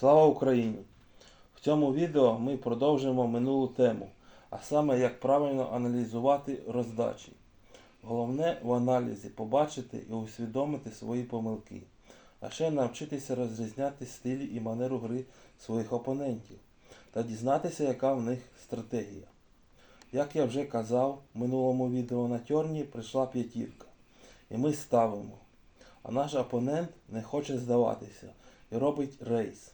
Слава Україні! В цьому відео ми продовжимо минулу тему, а саме як правильно аналізувати роздачі. Головне в аналізі побачити і усвідомити свої помилки, а ще навчитися розрізняти стилі і манеру гри своїх опонентів та дізнатися, яка в них стратегія. Як я вже казав в минулому відео на тьорні прийшла п'ятірка. І ми ставимо. А наш опонент не хоче здаватися і робить рейс.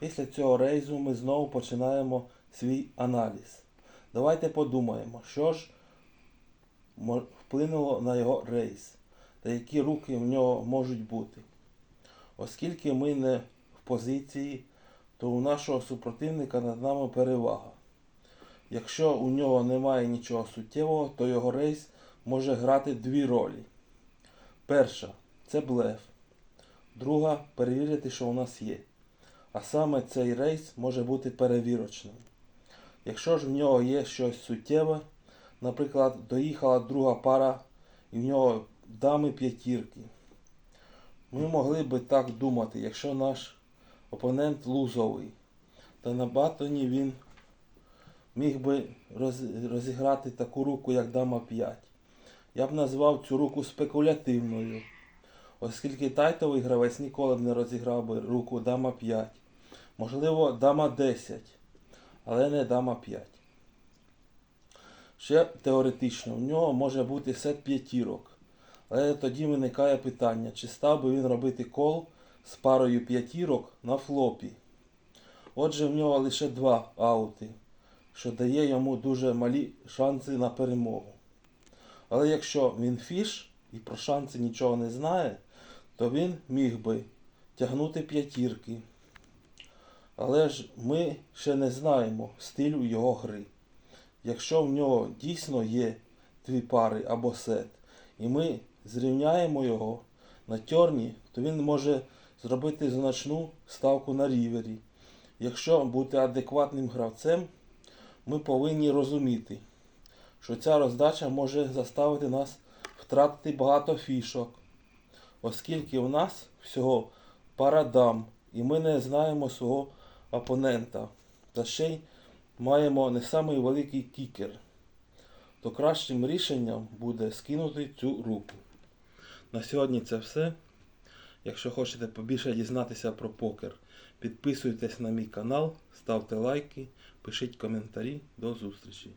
Після цього рейзу ми знову починаємо свій аналіз. Давайте подумаємо, що ж вплинуло на його рейс та які руки в нього можуть бути. Оскільки ми не в позиції, то у нашого супротивника над нами перевага. Якщо у нього немає нічого суттєвого, то його рейс може грати дві ролі. Перша це блеф. Друга перевірити, що у нас є. А саме цей рейс може бути перевірочним. Якщо ж в нього є щось суттєве, наприклад, доїхала друга пара і в нього дами п'ятірки. Ми могли би так думати, якщо наш опонент лузовий, то на батоні він міг би розіграти таку руку, як дама 5. Я б назвав цю руку спекулятивною, оскільки тайтовий гравець ніколи б не розіграв би руку дама 5. Можливо, дама 10, але не дама 5. Ще теоретично, в нього може бути сет п'ятірок. Але тоді виникає питання, чи став би він робити кол з парою п'ятірок на флопі. Отже, в нього лише два аути, що дає йому дуже малі шанси на перемогу. Але якщо він фіш і про шанси нічого не знає, то він міг би тягнути п'ятірки. Але ж ми ще не знаємо стилю його гри. Якщо в нього дійсно є дві пари або сет, і ми зрівняємо його на тьорні, то він може зробити значну ставку на рівері. Якщо бути адекватним гравцем, ми повинні розуміти, що ця роздача може заставити нас втратити багато фішок, оскільки у нас всього пара дам, і ми не знаємо свого опонента. Та ще й маємо не самий великий кікер. То кращим рішенням буде скинути цю руку. На сьогодні це все. Якщо хочете побільше дізнатися про покер, підписуйтесь на мій канал, ставте лайки, пишіть коментарі. До зустрічі!